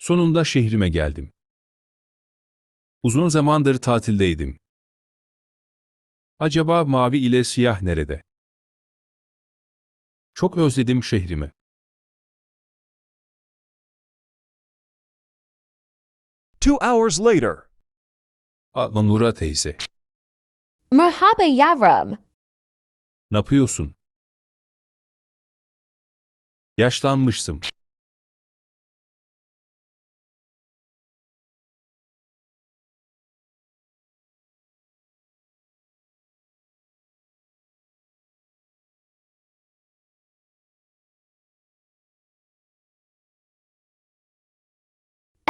Sonunda şehrime geldim. Uzun zamandır tatildeydim. Acaba mavi ile siyah nerede? Çok özledim şehrimi. Two hours later. Aa, Nura teyze, Merhaba yavrum. ne yapıyorsun? Yaşlanmışsın.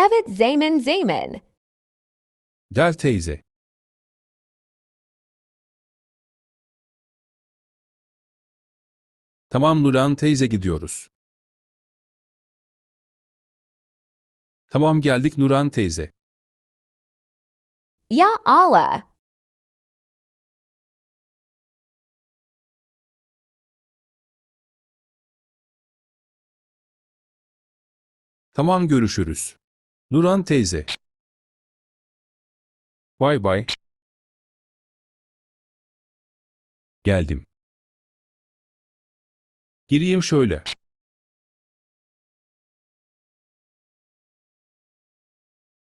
Evet Zaman Zaman. Gel teyze. Tamam Nuran teyze gidiyoruz. Tamam geldik Nuran teyze. Ya Allah. Tamam görüşürüz. Nuran teyze. Bay bay. Geldim. Gireyim şöyle.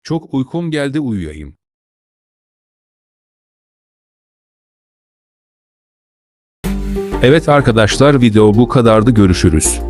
Çok uykum geldi uyuyayım. Evet arkadaşlar video bu kadardı görüşürüz.